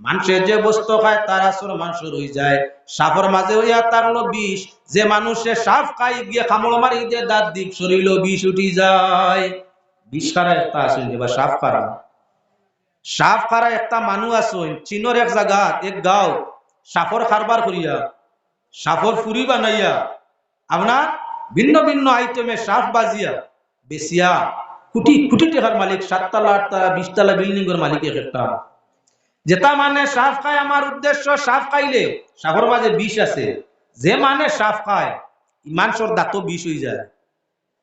মানুষের যে বস্তু খায়, তার আসর মাংস রয়ে যায়। সাপর মাঝে হইয়া থাকল বিষ। যে মানুষে সাপ খাই গিয়ে খামড় মারি দিয়ে দাঁত দিক, শরীর বিষ উঠি যায়। বিষ খারা একটা আসেন বা সাপ খারা সাপ খারা একটা মানুষ আসুন চীনের এক জায়গা, এক গাঁও। সাপর খারবার করিয়া সাপর ফুরি বানাইয়া, আপনার ভিন্ন ভিন্ন আইটেমে সাপ বাজিয়া বেসিয়া কোটি কোটি টাকার মালিক, সাততলা আটতলা, বিশতলা বিল্ডিং এর মালিক এক একটা যেটা মানে সাপ খায় আমার উদ্দেশ্য সাপ খাইলে সাপর মাঝে বিষ আছে। যে মানে সাপ খায় ইমানসর দাঁতও বিষ হয়ে যায়।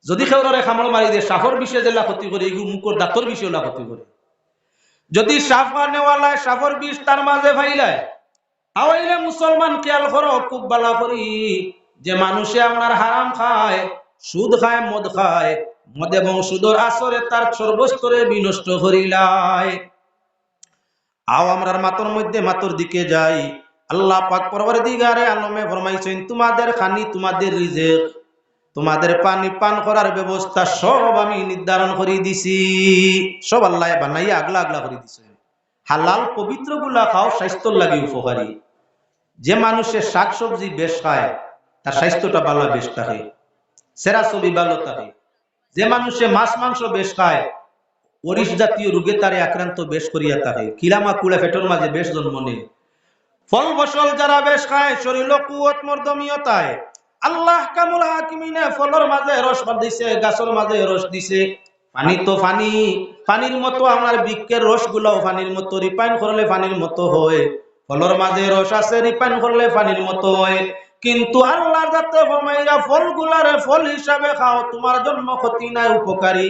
যদি খেউরে খামড় মারি দিয়ে সাপর বিষে জেলা ক্ষতি করে এগুলো মুখর দাঁতর বিষে ওলা ক্ষতি করে যদি সাপ খানেওয়ালায় সাপর বিষ তার মাঝে ফাইলায় আওয়াইলে মুসলমান খেয়াল করো খুব বালা করি যে মানুষে আপনার হারাম খায়, সুদ খায়, মদ খায়। মদ এবং সুদর আসরে তার সর্বস্তরে বিনষ্ট করিলায় আও আমরার মাতর মধ্যে মাতর দিকে যাই। আল্লাহ পাক পরবার দিগারে আলমে ফরমাইছেন, তোমাদের খানি, তোমাদের রিজেক, তোমাদের পানি পান করার ব্যবস্থা সব আমি নির্ধারণ করে দিছি। সব আল্লাহ বানাইয়া আগলা আগলা করে দিছে হালাল পবিত্রগুলা খাও, স্বাস্থ্যর লাগে উপকারী। যে মানুষের শাক সবজি বেশ খায়, তার স্বাস্থ্যটা ভালো বেশ থাকে, সেরা ছবি ভালো থাকে। যে মানুষে মাছ, মাংস বেশ খায় অরিস জাতীয় রোগে তারে আক্রান্ত বেশ করিয়া থাকে কিলামা কুলা পেটের মাঝে বেশ জন্ম নেই ফল ফসল যারা বেশ খায় শরীর কুয়ত মর্দমীয়তায় আল্লাহ কামুল হাকিমিনে ফলের মাঝে রস দিছে গাছের মাঝে রস দিছে। পানি তো পানি, পানির মতো আমার বৃক্ষের রস গুলাও পানির মতো, রিফাইন করলে পানির মতো হয়। ফলের মাঝে রস আছে, রিফাইন করলে পানির মতো হয়। কিন্তু আল্লাহ যাতে ফল গুলারে ফল হিসাবে খাও, তোমার জন্য ক্ষতি নাই, উপকারী।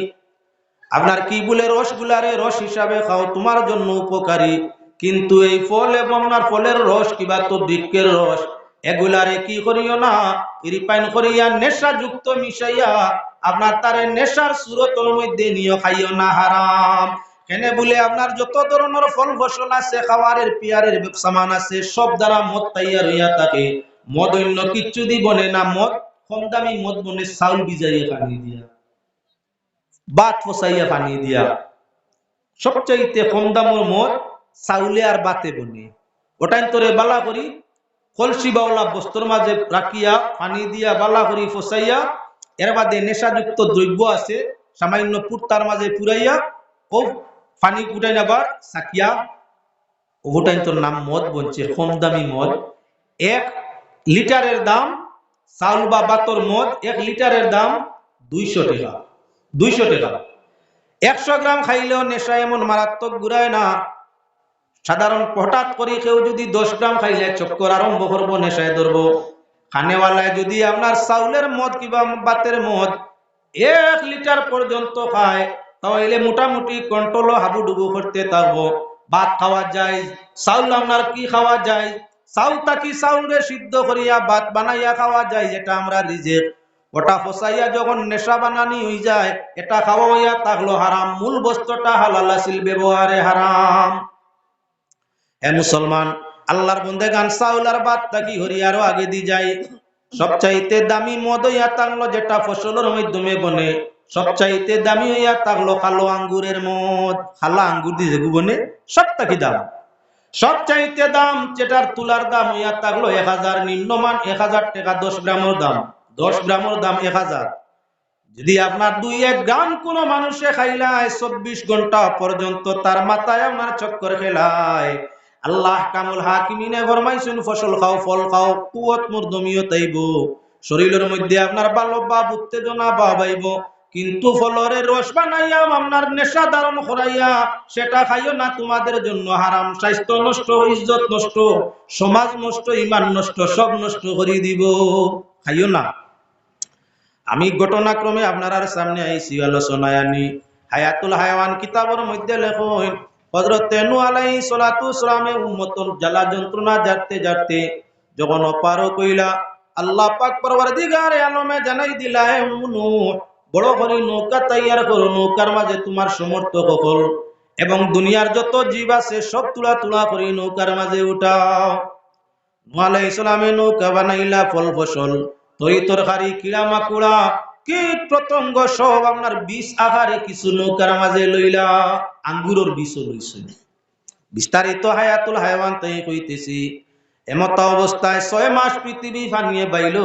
আপনার কি বলে রস গুলারে রস হিসাবে খাও, তোমার জন্য উপকারী। কিন্তু এই ফল এবং আপনার ফলের রস কিবা তো বৃক্ষের রস। এগুলারে কি করিও না? রিফাইন করিয়া নেশা যুক্ত মিশাইয়া আপনার তারে নেশার সুরতর মধ্যে নিয়ে খাইও না, হারাম। কেনে বলে আপনার যত ধরনের ফল ফসল আছে খাওয়ারের পিয়ারের সামান আছে, সব দ্বারা মদ তৈয়ার হইয়া থাকে। মদ অন্য কিচ্ছু দি বনে না, মদ কম দামি মদ বনে চাউল বিজাইয়া পানি দিয়া। বাত ফসাইয়া পানি দিয়া। সবচাইতে কম দামের মদ চাউলে আর বাতে বনি। ওটাই তোরে বালা করি কলসি বাউলা বস্তুর মাঝে রাখিয়া পানি দিয়া, বালা করি ফসাইয়া এর বাদে নেশাযুক্ত দ্রব্য আছে, সামান্য পুরতার মাঝে পুরাইয়া ও পানি উঠাই আবার সাকিয়া ওটাই তোর নাম মদ বলছে কম দামি মদ। এক লিটারের দাম চাউল বা বাতর মদ এক লিটারের দাম দুইশো টাকা। দুইশো টাকা। একশো গ্রাম খাইলেও নেশা এমন মারাত্মক ঘুরায় না। সাধারণ হঠাৎ করে কেউ যদি দশ গ্রাম খাইলে চক্কর আরম্ভ করব, নেশায় ধরবো। খানেওয়ালায় যদি আপনার চাউলের মদ কিংবা বাতের মদ এক লিটার পর্যন্ত খায়, তাহলে মোটামুটি কন্ট্রোল হাবুডুবু করতে থাকব ভাত খাওয়া যায়, চাউল আপনার কি খাওয়া যায়? চাউল তাকি চাউলরে সিদ্ধ করিয়া ভাত বানাইয়া খাওয়া যায়, যেটা আমরা রিজেক্ট ওটা ফসাইয়া যখন নেশা বানানি হয়ে যায়, এটা খাওয়া হইয়া থাকল হারাম। মূল বস্তুটা হালাল আসিল ব্যবহারে হারাম। হে মুসলমান, আল্লাহর বন্ধে গান চাউল আর বাদ তাকি হরিয়ারও আগে দি যায় সবচাইতে দামি মদ হইয়া থাকল যেটা ফসলের মাধ্যমে বনে। সবচাইতে দামি হইয়া থাকল কালো আঙ্গুরের মদ। খালা আঙ্গুর দিয়ে বনে, সব তাকি দাম। সবচাইতে দাম যেটার তুলার দাম হইয়া থাকল এক হাজার, নিম্নমান এক হাজার টাকা দশ গ্রামের দাম। দশ গ্রামের দাম এক হাজার। যদি আপনার দুই এক গ্রাম কোন মানুষে খাইলায় চব্বিশ ঘণ্টা পর্যন্ত, তার মাথায় আপনার চক্কর খেলায়। আল্লাহ কামুল হাকিমিনে ফরমাইছেন, ফসল খাও, ফল খাও, কুয়ত মুরদমিও তাইব। শরীরের মধ্যে আপনার বাল্য বাপ উত্তেজনা বাবাইব। কিন্তু ফলরের রস বানাইয়া, আপনার নেশা ধারণ করাইয়া, সেটা খাইও না, তোমাদের জন্য হারাম। স্বাস্থ্য নষ্ট, ইজ্জত নষ্ট, সমাজ নষ্ট, ইমান নষ্ট, সব নষ্ট করে দিব। খাইও না। আমি ঘটনাক্রমে আপনার সামনে আইসি আলোচনায় আনি। হায়াতুল হায়াওয়ান কিতাবের মধ্যে লেখন হজরত তেনু আলাই সলাতু সালামে জ্বালা যন্ত্রণা জারতে জারতে যখন অপার কইলা আল্লাহ পাক পরবার আলমে জানাই দিলা নূহ, বড় করে নৌকা তৈয়ার করো, নৌকার মাঝে তোমার সমর্থক হল এবং দুনিয়ার যত জীব আছে, সব তুলা তুলা করে নৌকার মাঝে উঠাও। আলাই ইসলামে নৌকা বানাইলা ফল ফসল। তরি তরকারি, কিড়া মাকুড়া কীট পতঙ্গ সব আপনার বিষ আহারে কিছু নৌকার মাঝে লইলা আঙ্গুরের বিষও লইছে বিস্তারিত হায়াতুল হায়াওয়ান তাই কইতেছি, এমত অবস্থায় ছয় মাস পৃথিবী ফানিয়ে বাইল।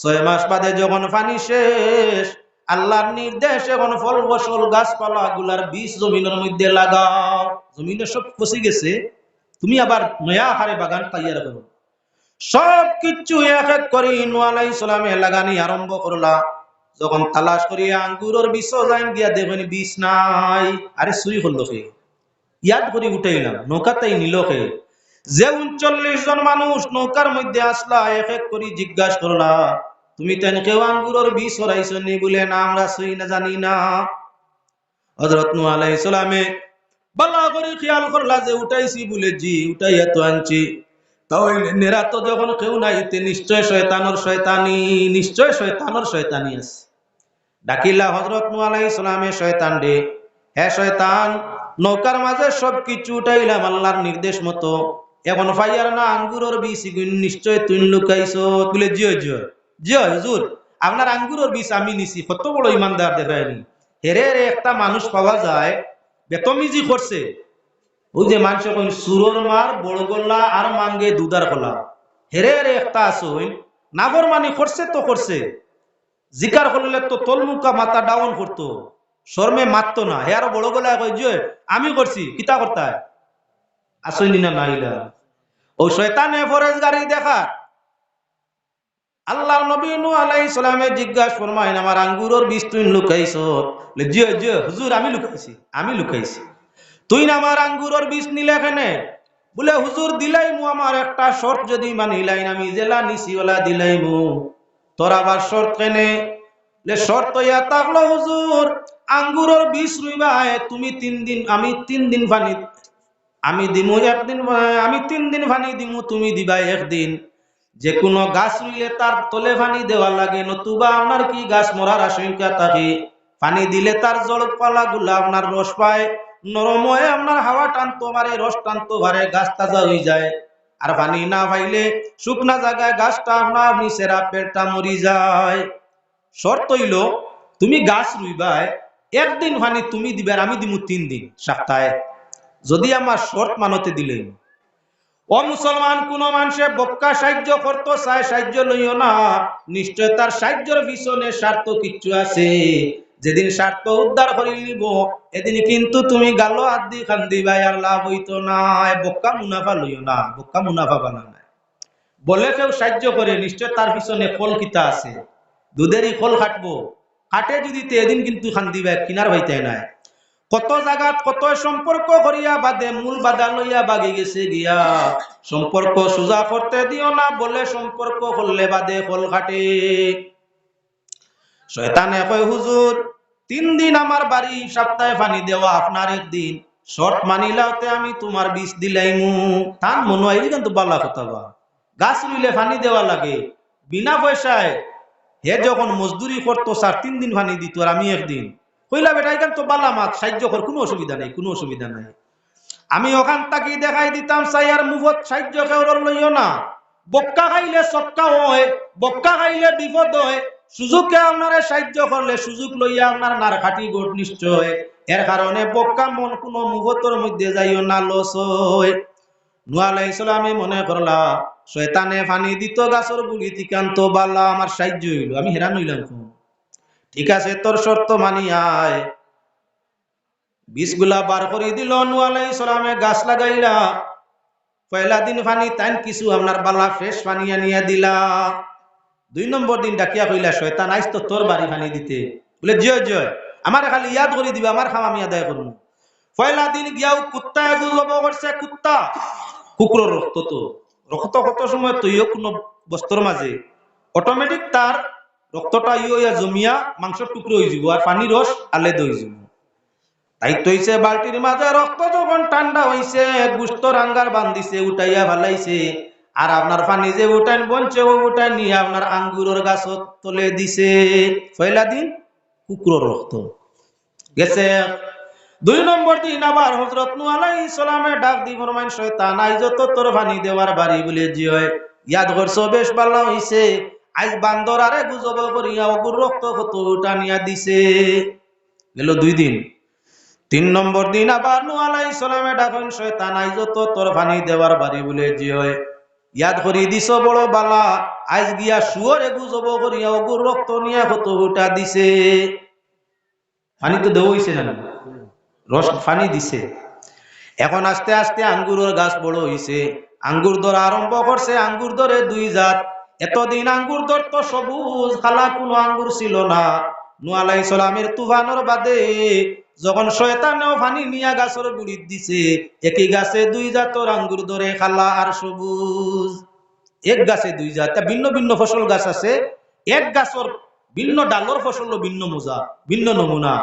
ছয় মাস বাদে যখন ফানি শেষ, আল্লাহর নির্দেশ এখন ফল ফসল গাছপালা গুলার বীজ জমিনের মধ্যে লাগাও। জমিনে সব ফসে গেছে। তুমি আবার নয়া হারে বাগান তৈয়ার করো। সব কিছু এক এক করে ইনু আলাই সালামে লাগানি আরম্ভ করলা। যখন তালাশ করিয়া আঙ্গুরের বিষ যাইন গিয়া বিষ নাই। আরে সুই হলো সে ইয়াদ করে উঠাইলাম নৌকাতেই নিল সে যে উনচল্লিশ জন মানুষ নৌকার মধ্যে আসলা এক এক করে জিজ্ঞাসা করলা, তুমি তেন কেউ আঙ্গুরের বিষ হরাইছ নি? বলে, না, আমরা সুই না, জানি না। হজরত নু আলাই সালামে, বালা করে খেয়াল করলা যে উঠাইছি বলে, জি, উঠাইয়া তো আনছি। তাহলে নেরা তো যখন কেউ নাই নিশ্চয় শয়তানোর শয়তানি, নিশ্চয় শয়তানোর শয়তানি আছে। ডাকিলা হজরত আলাই সালামে শয়তান রে, হে শয়তান, নৌকার মাঝে সব কিছু উঠাইলাম আল্লাহর নির্দেশ মতো। এখন ফাইয়ার না, আঙ্গুরের বিষ নিশ্চয় তুই লুকাইছ। বলে, জিও জিও জিও, হুজুর, আপনার আঙ্গুরের বিষ আমি নিছি, কত বড় ইমানদার দেখায়নি। হেরে রে একটা মানুষ পাওয়া যায়, বেতমিজি করছে। ওই যে মানুষ কইন সুরর মার বড় গল্লা আর মাঙ্গে দুদার গলা হেরে রে একটা আসই নাগর মানি করছে তো করছে। জিকার করলে তো তলমুকা মাথা ডাউন করতো। শর্মে মারতো না। হে আরও বড় গলায় কই যে আমি করছি কিতা করতায় আসইনি না নাইলা ও শয়তানে ফরেজ গাড়ি দেখা। আল্লাহর নবী নূহ আলাইহিস সালামে জিজ্ঞাসা ফরমাইন আমার আঙ্গুরের বীজ তুই লুকাইছো বলে, জি জি হুজুর আমি লুকাইছি আমি লুকাইছি। তুই না আমার আঙ্গুরের বীজ নিলে এখানে বলে, হুজুর দিলাই মু আমার একটা শর্ত যদি মানিলাইন আমি জেলা নিছি ওলা দিলাই মু তোর আবার শর্ত কেনে? শর্ত ইয়া থাকল হুজুর, আঙ্গুরের বীজ রুইবাই তুমি তিন দিন, আমি তিন দিন পানি, আমি দিমু একদিন, আমি তিন দিন পানি দিমু, তুমি দিবা একদিন। যে কোনো গাছ রুইলে তার তলে পানি দেওয়া লাগে, নতুবা আপনার কি গাছ মরার আশঙ্কা থাকে? পানি দিলে তার জলপালা গুলা আপনার রস পায় নরম হয়ে আপনার হাওয়া টানতো পারে রস টানতো পারে গাছ তাজা হয়ে যায়। আর পানি না পাইলে শুকনা জায়গায় গাছটা আপনার নিচেরা পেটটা মরি যায়। শর্ত হইল, তুমি গাছ রুইবাই, একদিন পানি তুমি দিবে আর আমি দিমু তিন দিন, সপ্তাহে। যদি আমার শর্ত মানতে দিলেন। ও মুসলমান, কোন মানুষে বক্কা সাহায্য করতো, চায় সাহায্য লইও না। নিশ্চয় তার সাহায্যের পিছনে স্বার্থ কিচ্ছু আছে। যেদিন স্বার্থ উদ্ধার করে নিব এদিন কিন্তু তুমি গালো আদি খান্দি ভাই, আর লাভ হইতো না। বোকা মুনাফা লইও না, বোকা মুনাফা বানা না বলে কেউ সাহায্য করে, নিশ্চয় তার পিছনে ফল কিতা আছে। দুধেরই ফল খাটবো। খাটে যদি এদিন কিন্তু খান্দি ভাই, কিনার হইতে নাই। কত জায়গাত কত সম্পর্ক করিয়া বাদে, মূল বাধা লইয়া বাগি গেছে গিয়া। সম্পর্ক সোজা করতে দিও না, বলে সম্পর্ক করলে বাদে ফল খাটে। শয়তানে কয়, হুজুর, তিন দিন আমার বাড়ি সপ্তাহে পানি দেওয়া আপনার একদিন শর্ট মানিলাতে আমি তোমার বিষ দিলাইমু। তার মনে হয় কিন্তু বালা কথা বা গাছ রুইলে পানি দেওয়া লাগে। বিনা পয়সায় হে যখন মজদুরি করতো, স্যার, তিন দিন পানি দিত আর আমি একদিন। কইলা, বেটা, এখান তো বালা মাছ, সাহায্য কর, কোনো অসুবিধা নাই, কোনো অসুবিধা নাই। আমি ওখান তাকি দেখাই দিতাম সাইয়ার মুভত সাহায্য কেউর লইও না। বক্কা খাইলে চক্কা হয়, বক্কা খাইলে বিপদ হয় সুযোগকে আপনারা সাহায্য করলে সুযোগ লইয়া আপনার নার খাটি গোট নিশ্চয়। এর কারণে বক্কা মন কোন মুহূর্তের মধ্যে যাইও না লস হয়। নুয়ালাই ইসলামে মনে করলা, শয়তানে ফানি দিত, গাছর গুলি তিকান্ত বালা, আমার সাহায্য হইল, আমি হেরান হইলাম ঠিক আছে, তোর শর্ত মানি আয়। বীজগুলা বার করে দিল নুয়ালাই সালামে গাছ লাগাইলা। পয়লা দিন পানি তাইন কিছু আপনার বালা ফ্রেশ পানি আনিয়া দিলা। দুই নম্বর দিন ডাকিয়া কইলা, শয়তান, আইস তো তোর বাড়ি পানি দিতে। বলে, জয় জয়, আমার খালি ইয়াদ করে দিবে, আমার খাম আমি আদায় করব। পয়লা দিন গিয়াও কুত্তা গুজব করছে, কুত্তা। কুকুর রক্ত তো। রক্ত কত সময় তৈও কোনো বস্ত্র মাঝে অটোমেটিক তার রক্তটা ইয়ে ইয়া জমিয়া মাংসর টুকরো হয়ে যাব আর পানি রস আলে দই যাব। তাই তৈছে বালতির মাঝে রক্ত যখন ঠান্ডা হইছে গুস্ত রাঙ্গার বান্ধিছে, উঠাইয়া ভালাইছে। আর আপনার পানি যে উঠাইন বনছে ও উঠাই নিয়ে আপনার আঙ্গুরের গাছত তলে দিছে। পয়লা দিন, কুকুরের রক্ত। গেছে দুই নম্বর দিন আবার হজরত নু সালামে ডাক দি ফরমাইন, শয়তান আইজ তো তোর পানি দেওয়ার বাড়ি বলে জিয় ইয়াদ করছ, বেশ ভালো হইছে। আজ বান্দর আরে গুজব করিয়া অগুর রক্ত কত টানিয়া দিছে। গেল দুই দিন। তিন নম্বর দিন আবার নু আলাই সালামে ডাকেন শয়তান আইজ তো তোর ফানি দেওয়ার বাড়ি বলে জি হয় ইয়াদ করি দিছ বড় বালা। আইজ গিয়া শুয়রে গুজব করিয়া অগুর রক্ত নিয়া কত হুটা দিছে। পানি তো দেওয়া হইছে না রস ফানি দিছে। এখন আস্তে আস্তে আঙ্গুরের গাছ বড় হইছে আঙ্গুর ধরা আরম্ভ করছে আঙ্গুর ধরে দুই জাত। এতদিন আঙ্গুর ধর তো সবুজ, খালা কোনো আঙ্গুর ছিল না। নুয়ালাই সালামের তুফানোর বাদে যখন শয়তানেও ফানি নিয়া গাছের গুড়িত দিছে, একই গাছে দুই জাতর আঙ্গুর ধরে খালা আর সবুজ। এক গাছে দুই জাত ভিন্ন ভিন্ন ফসল গাছ আছে। এক গাছর ভিন্ন ডালর ফসল ভিন্ন মোজা, ভিন্ন নমুনা।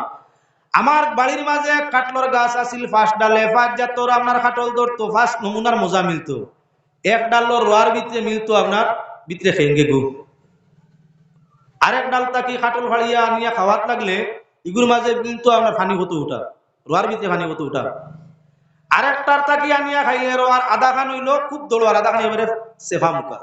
আমার বাড়ির মাঝে এক কাটলর গাছ আছিল ফার্স্ট ডালে ফার্স্ট জাতর আপনার কাটল ধরতো ফার্স্ট নমুনার মজা মিলতো। এক ডালর রোয়ার ভিতরে মিলতো আপনার, ভিতরে খেঙ্গে গু। আরেক ডাল তাকি কাটল ফাড়িয়া আনিয়া খাওয়াত লাগলে ইগুর মাঝে কিন্তু আপনার ফানি হতো উঠা, রোয়ার ভিতরে ফানি হতো উঠা। আরেকটার তাকি আনিয়া খাইলে রোয়ার আধা খান হইল, খুব দোলো আর আধা খান এবারে সেফা মুখা।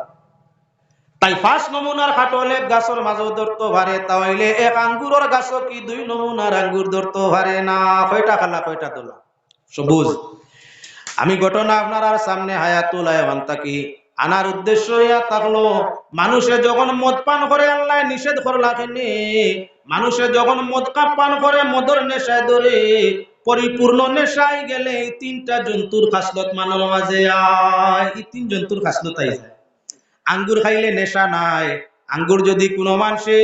তাই ফার্স্ট নমুনার খাটলে গাছর মাঝে ধরতো ভারে তাহলে এক আঙ্গুরের গাছ কি দুই নমুনার আঙ্গুর ধরতো ভারে? না, কয়টা খালা, কয়টা তোলা সবুজ। আমি ঘটনা আপনার সামনে হায়াতুল আয়াবান থাকি। আনার উদ্দেশ্য ইয়া থাকল, মানুষে যখন মদ পান করে আল্লাহ নিষেধ করলা কেনে মানুষে যখন মদ পান করে, মদর নেশায় ধরে, পরিপূর্ণ নেশায় গেলে এই তিনটা জন্তুর খাসলত মানব মাঝে আয়। এই তিন জন্তুর খাসলত যায় আঙ্গুর খাইলে নেশা নাই। আঙ্গুর যদি কোনো মানুষে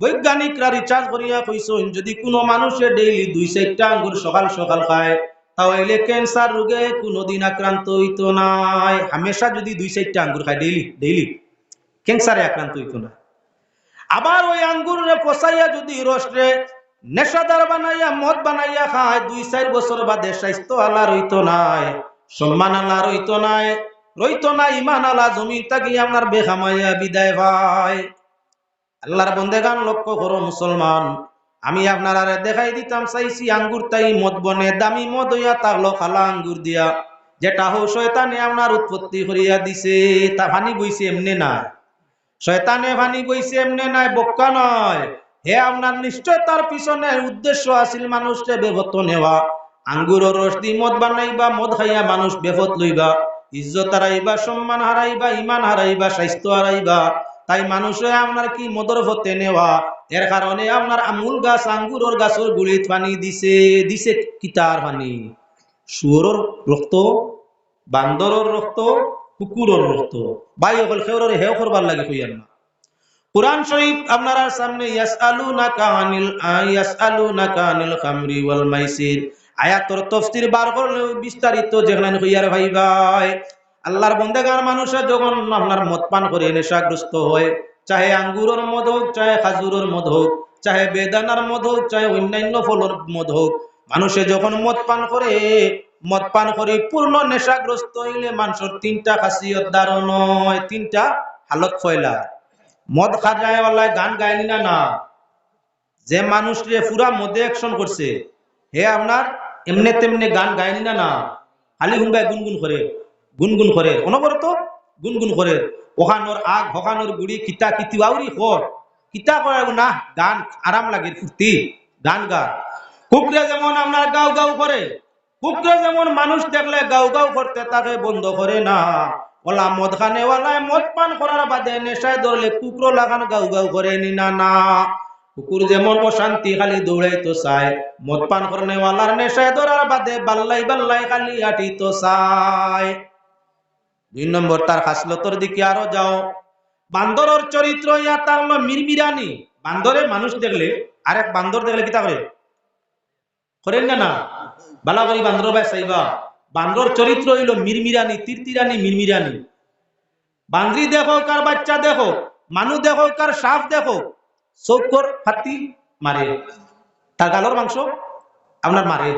বৈজ্ঞানিকরা রিচার্জ করিয়া কইসন, যদি কোনো মানুষে ডেইলি দুই চারটা আঙ্গুর সকাল সকাল খায়, তাহলে ক্যান্সার রোগে কোনোদিন আক্রান্ত হইতো নাই। হামেশা যদি দুই চারটা আঙ্গুর খায় ডেইলি ডেইলি ক্যান্সারে আক্রান্ত হইতো না। আবার ওই আঙ্গুরে পচাইয়া যদি রসরে নেশাদার বানাইয়া, মদ বানাইয়া খায়, দুই চার বছর বাদে স্বাস্থ্য আলা রইতো নাই, সম্মান আলা রইতো নাই, রইতো না ইমান আলা জমি তাকি আপনার বেখামাইয়া বিদায় ভাই। আল্লাহর বন্দে গান লক্ষ্য করো মুসলমান, আমি আপনার দেখাই দিতাম, চাইছি আঙ্গুর তাই মদ বনে, দামি মদ হইয়া তাগলো খালা আঙ্গুর দিয়া। যেটা হো শয়তানে আপনার উৎপত্তি করিয়া দিছে, তা ভানি বইছে, এমনি নাই শয়তানে ভানি বইছে, এমনে নাই, বোকা নয়। হে, আপনার নিশ্চয় তার পিছনে উদ্দেশ্য আছিল মানুষকে বেভত নেওয়া। আঙ্গুরের রস দি মদ বানাইবা, মদ খাইয়া মানুষ বেভত লইবা। ইজ্জত হারাইবা, সম্মান হারাইবা ইমান হারাইবা, স্বাস্থ্য হারাইবা। তাই মানুষে আপনার কি মদর হতে নেওয়া? এর কারণে আপনার আমুল গাছ, আঙ্গুরের গাছের গুড়িত পানি দিছে দিছে কিতার পানি শুয়োরের রক্ত, বান্দরের রক্ত কুকুরের রক্ত বাই অকল খেউরের হেও করবার লাগে কইয়ার না শরীফ সামনে, ইয়াসআলুনাকা আনিল ইয়াসআলুনাকা আনিল খামরি ওয়াল মাইসির। আয়াতর বার করলে বিস্তারিত যেখানে হইয়ার ভাই ভাই। আল্লাহর বন্দেগার যখন আপনার মদ পান করে নেশাগ্রস্ত হয়, চাহে আঙ্গুরের মদ হোক, চাহে খাজুরের মদ হোক, চাহে বেদানার মদ হোক, চাহে অন্যান্য ফলের মদ হোক, মানুষে যখন মদ পান করে মদ পান করে, পূর্ণ নেশাগ্রস্ত হইলে মানুষের তিনটা খাসিয়ত দারণ তিনটা হালত ফয়লা মদ খাজায় গান গায়নি না না? যে মানুষ রে পুরা মদে অ্যাকশন করছে, হে আপনার এমনি তেমনি গান গায়নি না না? খালি হুঙ্গায় গুনগুন করে গুনগুন করে। অনবরত গুনগুন করে। ওখানোর আগ, হকানোর গুড়ি, কিতা, কিতি আউরি কর কিতা করে না, গান আরাম লাগে ফুর্তি, গান গা। কুকরে যেমন আপনার গাও গাও করে কুকরে যেমন মানুষ দেখলে গাও গাও করতে তাকে বন্ধ করে না। ওলা মদ খানে ওলায় মদ পান করার বাদে নেশায় ধরলে কুকুরো লাগান গাও গাও করে নি না না। কুকুর যেমন অশান্তি খালি দৌড়াইতো চায়, মদ পান করনে ওয়ালার নেশায় ধরার বাদে বাল্লাই বাল্লাই খালি আটিতো চায়। দুই নম্বর, তার খাসলতর দিকে আরও যাও। বান্দরের চরিত্র ইয়া তার হলো মিরমিরানি। বান্দরে মানুষ দেখলে, আরেক বান্দর দেখলে কিতা করে করেন না না? বালা করি বান্দর ভাই চাইবা বান্দর চরিত্র হইল মিরমিরানি, তিরতিরানি, মিরমিরানি। বান্দ্রি দেখো কার বাচ্চা দেখো মানুষ দেখো কার সাপ দেখো চৌকর হাতি মারে। তার গালর মাংস আপনার মারে।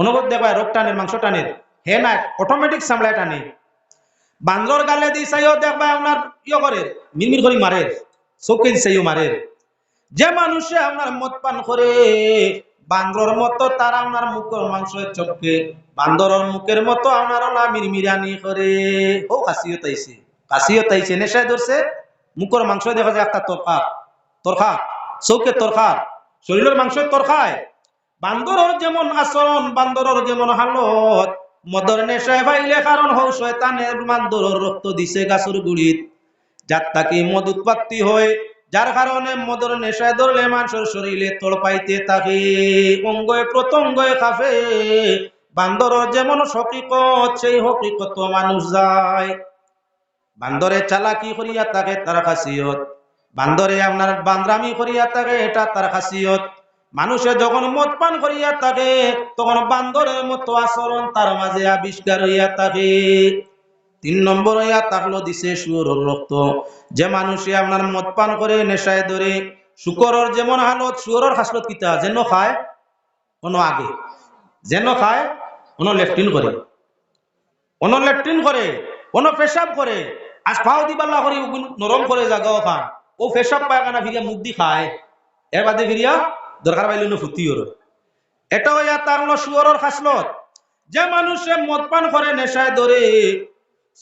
অনুভব দেখবা রোগ টানের, মাংস টানের। হে না অটোমেটিক সামলায় টানে। বান্দর গালে দি চাইও দেখবা আপনার ইয়ে করে, মিরমির করে মারে। চৌকে দি চাইও মারে। যে মানুষে আপনার মদ পান করে বান্দর মতো তার আপনার মুখের মাংস চোখে বান্দরের মুখের মতো আপনার ওলা মিরমিরানি করে। ও, কাশিও তাইছে কাশিও তাইছে, নেশায় ধরছে। মুখের মাংস দেখা যায় একটা তরকা তরকা চৌকে তরকা শরীরের মাংস তরকায় বান্দরের যেমন আচরণ বান্দরের যেমন হালত, মদর নেশায় পাইলে কারণ হও শয়তানের বান্দরের রক্ত দিছে গাছর গুড়িত। যার তাকে মদ উৎপত্তি হয় যার কারণে মদর নেশায় ধরলে মানুষের শরীরে তোল পাইতে থাকে। অঙ্গয় প্রত্যঙ্গয় খাফে। বান্দরের যেমন হকিকত, সেই হকিকত মানুষ যায়। বান্দরে চালাকি করিয়া থাকে, তার খাসিয়ত। বান্দরে আপনার বান্দ্রামি করিয়া থাকে, এটা তার খাসিয়ত। মানুষে যখন মদ পান করিয়া থাকে, তখন বান্দরের মতো আচরণ তার মাঝে আবিষ্কার হইয়া থাকে। তিন নম্বর হইয়া তাহলো দিছে শুয়োরের রক্ত। যে মানুষে আপনার মদ পান করে, নেশায় ধরে, শুকরের যেমন হালত শুয়োরের হাসলত কিতা? যেন খায় কোনো আগে। যেন খায় কোনো লেফটিন করে। কোনো লেট্রিন করে কোনো পেশাব করে। আজ পাও দিবাল্লা করে নরম করে জাগাও খান। ও পেশাব পায়খানা ফিরিয়া মুখ দি খায়। এর বাদে ফিরিয়া দরকার পাইলে ফুটি ওর এটা হইয়া তার শুয়রের খাসলত যে মানুষে মদ পান করে, নেশায় ধরে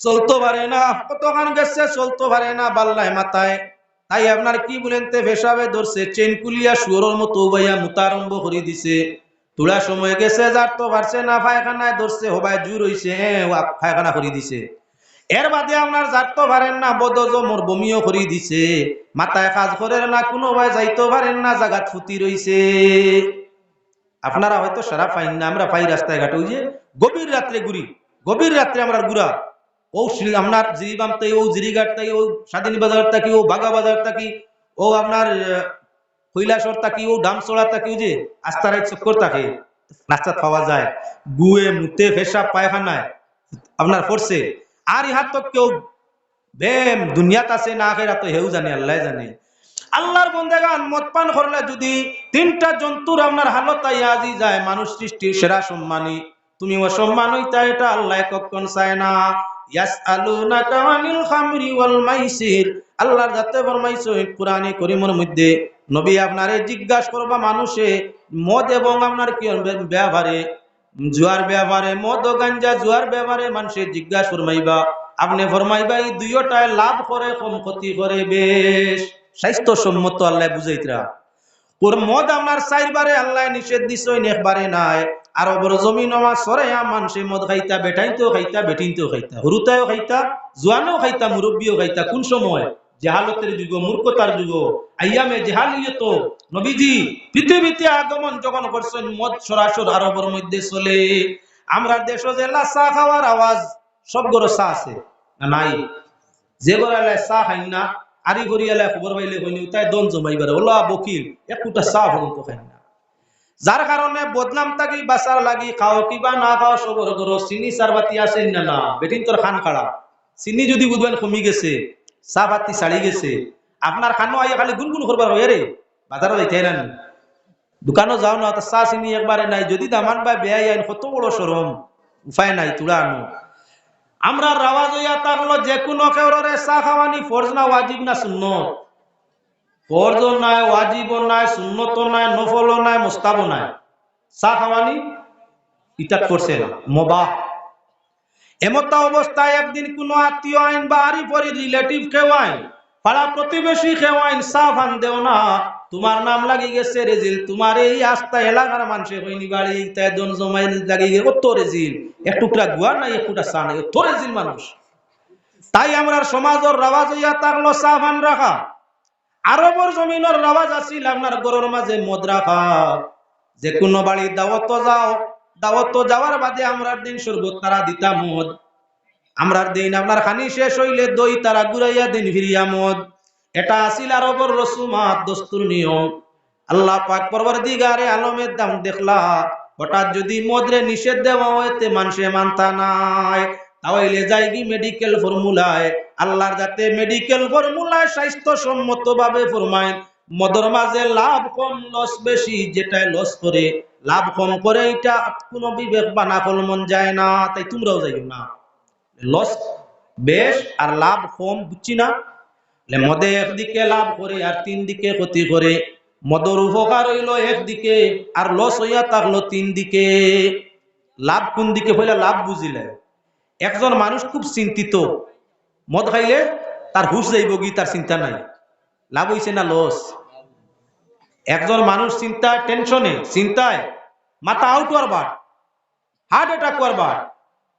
চলতে পারে না, কতখান গেছে চলতে পারে না বাল্লায় মাথায়। তাই আপনার কি বলেন তে পেশাবে ধরছে, চেন কুলিয়া শুয়রের মতো উবাইয়া মুতারম্ভ করে দিছে। তোলা সময় গেছে, যার তো পারছে না, পায়খানায় ধরছে, হবায় জুর হইছে হ্যাঁ পায়খানা করে দিছে। এর বাদে আপনার যার তো পারেন না, বদজ মোর বমিও করে দিছে। মাথায় কাজ করেন না, কোনো ভাই যাইতে পারেন না, জাগাত ফুটি রইছে। আপনারা হয়তো সারা পাইন না, আমরা পাই রাস্তায় ঘাটে যে গভীর রাত্রে ঘুরি, গভীর রাত্রে আমরা ঘুরা। ও শিল- আপনার জিরিবাম তাই, ও জিরিঘাট তাই, ও স্বাধীন বাজার থাকি ও বাগা বাজার থাকি ও আপনার কৈলাসর থাকি ও ডামসড়া ও যে আস্তারাই চক্কর থাকে রাস্তা পাওয়া যায়। গুয়ে মুতে ফেসা পায়খানায়, আপনার পড়ছে আর ইহার তো কেউ বেম দুনিয়াত আছে, না আখেরা তো হেউ জানে, আল্লাহ জানে। আল্লাহর বন্দেগান মদ পান করলে যদি তিনটা জন্তুর আপনার হালত আজি যায়, মানুষ সৃষ্টির সেরা সম্মানী। তুমি অসম্মান হইতা এটা, আল্লাহ কখন চায় না। ইয়াসআলুনাকা আনিল খামরি ওয়াল মাইসির। আল্লাহর যাতে ফরমাইছো কোরআনে করিমের মধ্যে নবী আপনারে জিজ্ঞাসা করবা মানুষে, মদ এবং আপনার কি ব্যবহারে, জুয়ার ব্যাপারে মদ ও গাঞ্জা, জুয়ার ব্যাপারে মানুষে জিজ্ঞাসা ফরমাইবা। আপনি ফরমাইবা, এই দুইটায় লাভ করে কম ক্ষতি করে, বেশ। স্বাস্থ্য সম্মত আল্লাহ বুঝাইতরা। ওর মদ আপনার চারবারে আল্লাহ নিষেধ দিছই একবারে নাই। আর অবর জমিন আমার সরাইয়া মদ খাইতা, বেটাইতেও খাইতা, বেটিনতেও খাইতা, হরুতায়ও খাইতা, জোয়ানেও খাইতা, মুরব্বীও খাইতা, কোন সময়? জেহালতের যুগ মূর্খতার যুগ আইয়ামে জেহালিয়ত, নবীজি, পৃথিবীতে আগমন যখন করছেন, মদ সরাসর আরবের মধ্যে চলে। আমরা দেশ যে চা খাওয়ার আওয়াজ, সব গরো চা আছে, না নাই? যে গড়ালে চা খাই না, আরি গড়িয়ালে খবর পাইলে কইনি তাই দন জমাইবারে, ওলা বকিল একটা চা পর্যন্ত খাই না। যার কারণে বদনাম থাকি বাঁচার লাগি খাও কিবা না খাও সবর করো, চিনি চার বাতি আসেন না? বেটিন তোর খান খাড়া চিনি যদি বুঝবেন কমি গেছে চা বাতি ছাড়ি গেছে আপনার খানো আইয়া খালি গুনগুন করবার হয় রে বাজারে যাইতে না। দোকানও যাও না চা চিনি একবারে নাই। যদি দামান বা বেয়াই আইন, কত বড় সরম উপায় নাই তুলা আনো। আমরা রাওয়াজ হইয়া থাকল যে কোনো কেউরে চা খাওয়ানি ফরজ না ওয়াজিব না শূন্য ফরজ নাই ওয়াজিব নাই সুন্নত নাই নফল নাই মুস্তাব নাই। চা খাওয়ানি ইতাত করছে না, মোবাহ। এমতা অবস্থায় একদিন কোনো আত্মীয় আইন বা আরি পরি রিলেটিভ খেওয়াইন পাড়া প্রতিবেশী খেওয়াইন চা ফান দেও না। তোমার নাম লাগি গেছে রেজিল, তোমার এই আস্থা এলাকার মানুষের হইনি বাড়ি, তাই দন জমাই লাগি গে কত রেজিল, এক টুকরা গুয়া নাই, এক টুকরা চা নাই তো রেজিল মানুষ। তাই আমরা সমাজের রাওয়াজ হইয়া থাকল চা ফান রাখা। আরবর জমিনের রাওয়াজ আছিল আপনার গরুর মাঝে মদ রাখা যে কোনো বাড়ি দাওয়াত যাও, দাওয়াত যাওয়ার বাদে আমরা দিন শরবত তারা দিতাম মদ দিন আপনার খানি শেষ হইলে দই তারা গুড়াইয়া দিন ফিরিয়া মদ। এটা আসিল আরবর রসুমাত, দস্তুর নিয়ম। আল্লাহ পাক পরবর দিগারে আলমের দাম দেখলা। হঠাৎ যদি মদরে নিষেধ দেওয়া হইতে মানুষে মানতা নাই। তাহলে যাই কি মেডিকেল ফর্মুলায় আল্লাহর যাতে মেডিকেল ফর্মুলায় স্বাস্থ্য সম্মত ভাবে ফরমায়। মদর মাঝে লাভ কম, লস বেশি, যেটাই লস করে, লাভ কম করে, এটা কোনো বিবেক বানা ফল মন যায় না, তাই তোমরাও যাইও না। লস বেশ আর লাভ কম, বুঝছি না? মদে একদিকে লাভ করে আর তিন দিকে ক্ষতি করে। মদর উপকার হইল একদিকে আর লস হইয়া থাকল তিন দিকে লাভ কোন দিকে হইলে? লাভ বুঝিলে। একজন মানুষ খুব চিন্তিত। মদ খাইলে তার হুশ যাইব কি, তার চিন্তা নাই। লাভ হইছে না লস? একজন মানুষ চিন্তায় টেনশনে, চিন্তায় মাথা আউট করবার হার্ট অ্যাটাক করবার।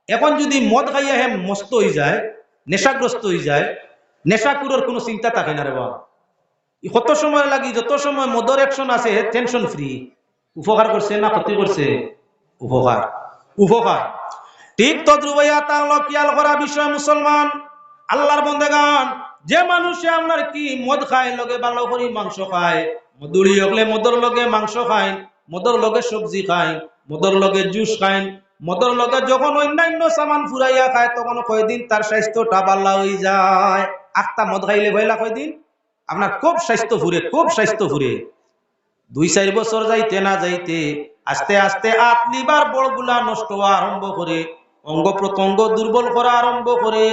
এখন যদি মদ খাইয়া হে মস্ত হয়ে যায়, নেশাগ্রস্ত হয়ে যায় নেশাকুরের কোনো চিন্তা থাকে না রে ই কত সময় লাগি, যত সময় মদর অ্যাকশন আছে টেনশন ফ্রি উপকার করছে না ক্ষতি করছে? উপকার। উপকার। ঠিক তদ্রুবাইয়া করা বিষয় মুসলমান। আল্লাহর বন্দেগান, যে মানুষে আপনার কি মদ খায়, লগে ভালো করি মাংস খায়, মধুরি হকলে মদর লগে মাংস খায়, মদর লগে সবজি খায়, মদর লগে জুস খায়, মদর লগে যখন অন্যান্য সামান ফুরাইয়া খায় তখন কয়দিন তার স্বাস্থ্যটা বাল্লা হয়ে যায়। আটটা মদ খাইলে ভয়লা কয়দিন? আপনার খুব স্বাস্থ্য ফুরে, খুব স্বাস্থ্য ফুরে। দুই চার বছর যাইতে না যাইতে, আস্তে আস্তে আতলিবার বড়গুলা নষ্ট হওয়া আরম্ভ করে অঙ্গ প্রত্যঙ্গ দুর্বল করা আরম্ভ করে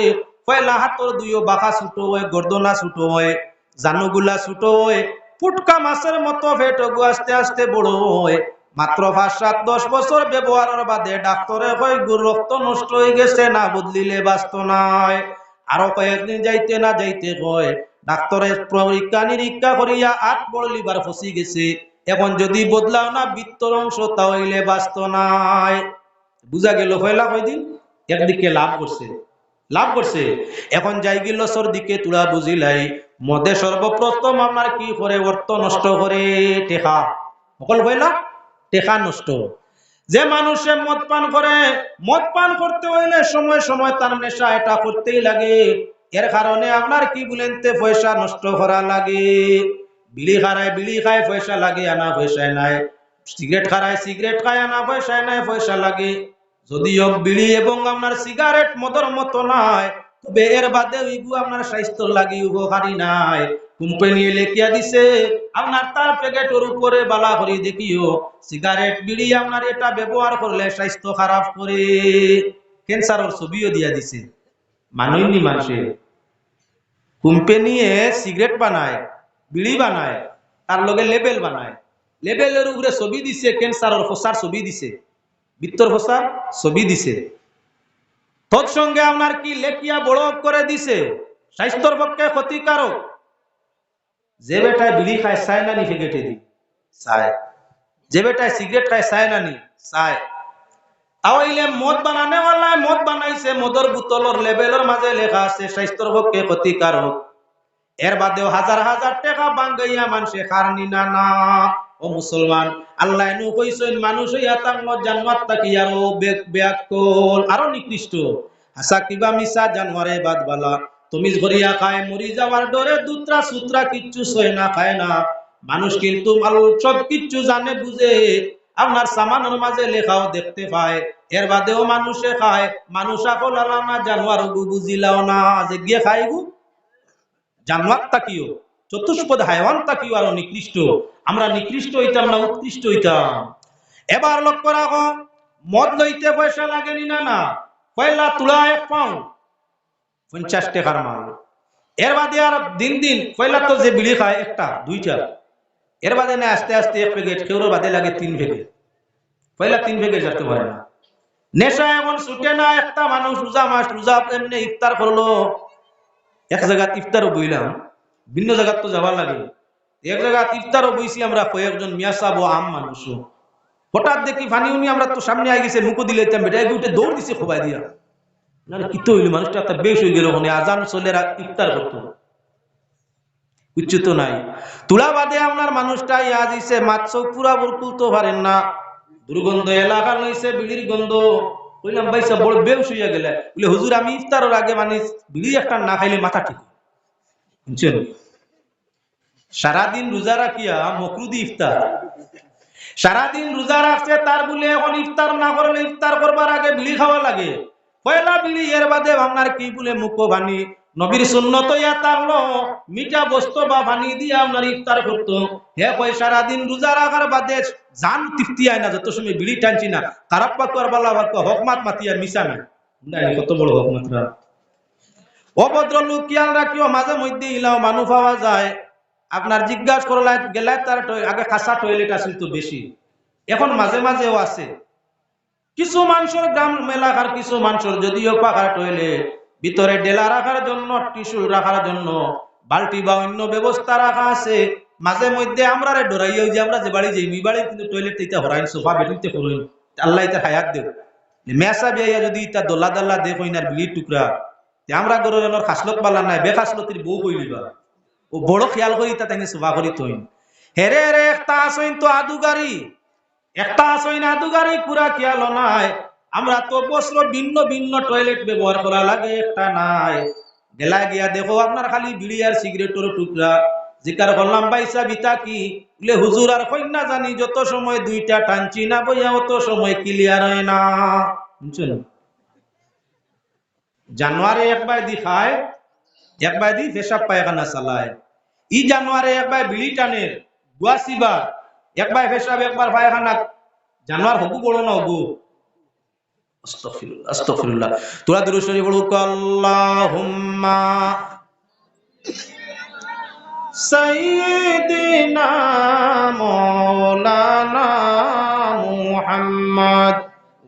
পয়লা হাতর দুইও বাঁকা ছুটো হয়, গর্দনা ছুটো হয়, জানুগুলা ছুটো হয়, ফুটকা মাছের মতো ফেটগু আস্তে আস্তে বড় হয়। মাত্র পাঁচ সাত দশ বছর ব্যবহারের বাদে ডাক্তরে কয় গুর রক্ত নষ্ট হয়ে গেছে, না বদলিলে বাঁচত নাই আরও কয়েকদিন যাইতে না যাইতে কয় ডাক্তরের পরীক্ষা নিরীক্ষা করিয়া আট বড় লিভার ফসি গেছে। এখন যদি বদলাও না বৃত্তর অংশ, তাহলে বাঁচত নাই বুঝা গেল, হইলা কয়দিন? একদিকে লাভ করছে। লাভ করছে। এখন যাই গেল সর দিকে তুলা বুঝিলাই, মদে সর্বপ্রথম আপনার কি করে? অর্থ নষ্ট করে টেকা। সকল হইলা? টেকা নষ্ট। যে মানুষে মদ পান করে, মদ পান করতে হইলে সময় সময় তার নেশা এটা করতেই লাগে। এর কারণে আপনার কি বলেন পয়সা নষ্ট করা লাগে। বিড়ি খারায় বিড়ি খায়, পয়সা লাগে, আনা পয়সা নাই। সিগারেট খারায় সিগারেট খায়, আনা পয়সা নাই, পয়সা লাগে। যদিও বিড়ি এবং আপনার সিগারেট মদর মতো নাই তবে এর বাদে ইগু আপনার স্বাস্থ্য লাগি উপকারী নাই। কোম্পানি লেখিয়া দিছে, আপনার তার প্যাকেটের উপরে বালা করে দেখিও, সিগারেট, বিড়ি আপনার এটা ব্যবহার করলে স্বাস্থ্য খারাপ করে। ক্যান্সারের ছবিও দিয়া দিছে। মানুষনি মানুষের কোম্পানিয়ে সিগারেট বানায়, বিড়ি বানায়, তার লগে লেবেল বানায়। লেবেলের উপরে ছবি দিছে, ক্যান্সারের ফসার ছবি দিছে। বিত্তর ফসার ছবি দিছে। তৎসঙ্গে আপনার কি লেখিয়া বড় করে দিছে? স্বাস্থ্যর পক্ষে ক্ষতিকারক। যে বেটায় বিড়ি খায়, চায় না নি দি? চায়। যে বেটায় সিগারেট খায়, চায় না নি? চায়। তাহলে মদ বানানে ওয়ালায় মদ বানাইছে, মদর বোতলর লেবেলের মাঝে লেখা আছে স্বাস্থ্যর পক্ষে ক্ষতিকারক এর বাদেও হাজার হাজার টাকা বাঙ্গাইয়া মানুষে খারনি না না। ও মুসলমান, আল্লাহ নু কইছেন, মানুষ হইয়া তার জান্নাত তাকি আরও ব্যাকল আরও নিকৃষ্ট। হাসা কিবা মিসা জানোয়ারে বাদ বালা তুমি ঘরিয়া খায়, মরি যাওয়ার ডরে দুত্রা সুত্রা কিচ্ছু সয় না, খায় না। মানুষ কিন্তু মাল, সব কিচ্ছু জানে, বুঝে। আপনার সামানের মাঝে লেখাও দেখতে পায়। এর বাদেও মানুষে খায়। মানুষ আকল না জানোয়ার গু বুঝিলাও না। যে গিয়ে খায় গু জানোয়ার তাকিও। চতুষ্পদ হায়ওয়ান তাকিও আরও নিকৃষ্ট। আমরা নিকৃষ্ট হইতাম না, উৎকৃষ্ট হইতাম। এবার লক্ষ্য রাখো, মদ লইতে পয়সা লাগেনি না না পয়লা তুলা এক পাউন্ড, পঞ্চাশ টাকার মাল। এর বাদে আর দিন দিন পয়লা তো যে বিড়ি খায় একটা, দুইটা। এর বাদে না আস্তে আস্তে এক প্যাকেট কেউর বাদে লাগে তিন প্যাকেট। পয়লা তিন প্যাকেট আসতে পারে না। নেশা এমন ছুটে না, একটা মানুষ রোজা মাস রোজা এমনি ইফতার করল। এক জায়গাত ইফতারও বইলাম। ভিন্ন জায়গাত তো যাবার লাগে। এক জায়গাত ইফতারও বইছি আমরা, কয়েকজন মিয়া সাহেব ও আম মানুষ। হঠাৎ দেখি ফানি উনি আমরা তো সামনে আই গেছে, মুখো দিলে উঠে দৌড় দিছে খোবাই দিয়া। নাই। বাদে আপনার মানুষটা না। এলাকা লইছে গন্ধ। বড় বেউস হইয়া গেলে। হুজুর, আমি ইফতারের আগে মানে বিড়ি একটা না খাইলে মাথা ঠিক বুঝছেন? সারাদিন রোজা রাখিয়া মকরুদি ইফতার। সারাদিন রোজা রাখছে, তার বলে এখন ইফতার না করলে ইফতার করবার আগে বিড়ি খাওয়া লাগে। পয়লা বিড়ি, এর বাদে আপনার কি বলে মুখ ভানি? নবীর সুন্নত ইয়া তাহলো মিঠা বস্তু বা ভানি দিয়ে আপনার ইফতার করতো। হে কয়, সারাদিন রোজা রাখার বাদে জান তৃপ্তি আয় না, যত সময় বিড়ি টানছি না খারাপ পাকুয়ার বালা হকমাত মাতিয়া মিশা না কত বড় হকমাত্রা। অভদ্র লোক কিয়াল রাখিও, মাঝে মধ্যে ইলাও মানুষ পাওয়া যায়। আপনার জিজ্ঞাসা করলে গেলে তার আগে খাসা টয়লেট আসিল তো বেশি। এখন মাঝে মাঝেও আছে। কিছু মানুষের গ্রাম এলাকার কিছু মানুষের যদিও পাখার টয়লেট ভিতরে ডেলা রাখার জন্য, টিস্যু রাখার জন্য, বালতি বা অন্য ব্যবস্থা রাখা আছে। মাঝে মধ্যে আমরা রে ডরাইয়াও যে আমরা যে বাড়ি যাই ওই বাড়ি কিন্তু টয়লেট ইতা হরাইন সোফা বেটিতে করইন আল্লাহ হায়াত দেব। মেসা বিয়া যদি ইতা দোলা দাল্লা দে কইনার বিলির টুকরা। আমরা গরুর খাসলত নাই বে খাসলতির বউ কইলিবা ও বড় খেয়াল করি তা তাইনে সোফা করি তইন। হেরে হেরে একটা আসইন তো আদুগারি একটা আসইন আদুগারি পুরা খেয়াল নাই। আমরা তো বছর ভিন্ন ভিন্ন টয়লেট ব্যবহার করা লাগে, একটা নাই। গেলা গিয়া দেখো আপনার খালি বিড়ি আর সিগারেটের টুকরা জিকার করলাম বাইসা বিতা কি? বলে হুজুর আর কন্যা জানি যত সময় দুইটা টানছি না বইয়া অত সময় ক্লিয়ার হয় না। বুঝছেন জানুয়ারি একবার দি খায়, এক বাই দি পেশাব পায়খানা চালায়। ই জানুয়ারি একবার বিড়ি টানের গুয়াশিবা একবার পেশাব একবার পায়খানা, জানুয়ার হবু বড় না হবু? আস্তাগফিরুল্লাহ তোরা দুরূদ শরীফ পড়ো আল্লাহুম্মা সাইয়্যিদিনা মাওলানা মুহাম্মদ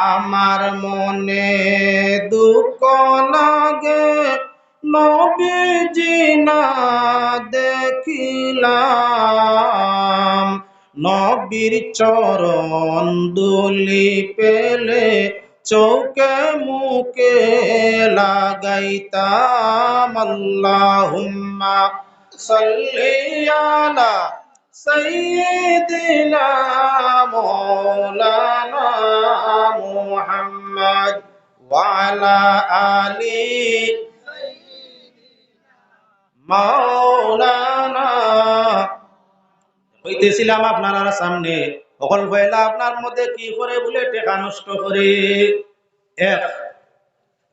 আমার মনে দুঃখ লাগে। নবীজি না দেখিলাম। নবীর চরণ দুলি পেলে চৌকে মুকে লাগাইতাম। আল্লাহুম্মা সাল্লি আলা আলা আলি মাওলানা হইতেছিলাম আপনার সামনে। অকল পয়লা আপনার মধ্যে কি করে বলে টেকা নষ্ট করে? এক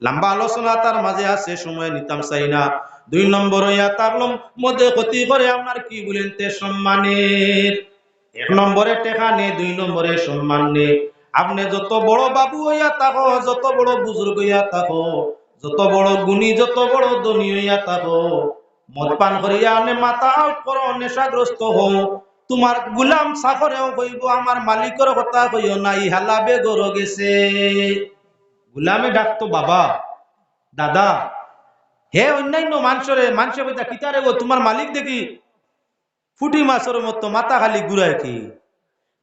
লম্বা আলোচনা তার মাঝে আছে, সময় নিতাম চাই না। দুই নম্বর হইয়া তার মধ্যে ক্ষতি করে আপনার কি বলেন তে সম্মানের? এক নম্বরে টেকা নে, দুই নম্বরে সম্মান নে। আপনি যত বড় বাবু হইয়া থাকো, যত বড় বুজুর্গ হইয়া থাকো, যত বড় গুণী, যত বড় ধনী হইয়া থাকো, মদ পান করিয়া আনে মাথা করো, নেশাগ্রস্ত হও। তোমার গুলাম সাফরেও কইব আমার মালিকের কথা কইও নাই হালা বেগর গেছে। গুলামে ডাকতো বাবা, দাদা। হে অন্যান্য মানুষরে মানুষে বইতা কিতারে গো, তোমার মালিক দেখি ফুটি মাছের মতো মাথা খালি ঘুরায় কি?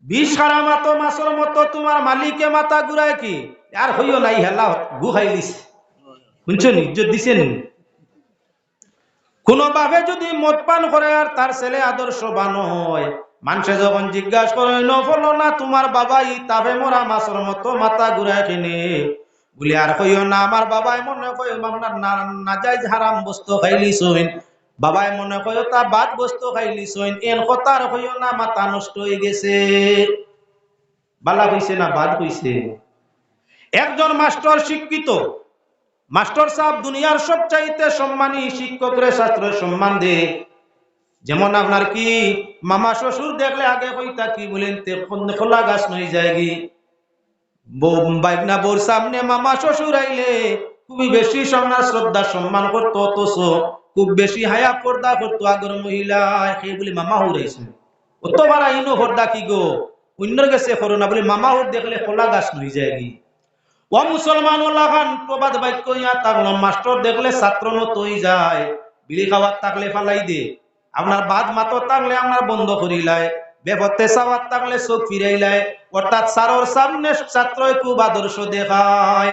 বিষ সারা মাতো মাছের মতো তোমার মালিকে মাথা ঘুরায় কি? আর হইও নাই হেলা গু খাই দিছে শুনছেন ইজ্জত দিছেন কোনোভাবে যদি মদ পান করে আর তার ছেলে আদর্শবান হয়, মানুষে যখন জিজ্ঞাসা করে, নফল না তোমার বাবাই, তাবে মরা মাছের মতো মাথা ঘুরায় কিনে? বলে, আর কইও না, আমার বাবাই মনে কই আপনার না নাজাইজ হারাম বস্তু খাইলি সইন। বাবাই মনে কই তা বাদ বস্তু খাইলি সইন। এন কথা আর কইও না, মাথা নষ্ট হয়ে গেছে। বালা কইছে না, বাদ কইছে। একজন মাস্টার শিক্ষিত। মাস্টার সাহেব দুনিয়ার সবচাইতে সম্মানী শিক্ষকরে ছাত্র সম্মান দে। যেমন আপনার কি, মামা শ্বশুর দেখলে আগে কইতা কি বলেন, তে খোলা গাছ নই যায় কি বাইকনা বোর সামনে মামা শ্বশুর আইলে খুবই বেশি সম্মান, শ্রদ্ধা, সম্মান করতো, অথচ খুব বেশি হায়া পর্দা করতো আগর মহিলা। সেই বলি, মামা পর্দা কি গো? বলি, মামা দেখলে খোলা গাছ নই যায় কি ও মুসলমান ওলাখান, প্রবাদ বাক্য ইয়া দেখলে ছাত্র নতই যায়। বিড়ি খাওয়ার থাকলে ফালাই দে। আপনার বাদ মাতো থাকলে আপনার বন্ধ করিলাই বেপত্তে চাওয়ার থাকলে চোখ ফিরাইলায়। অর্থাৎ সারর সামনে ছাত্রই খুব আদর্শ দেখায়।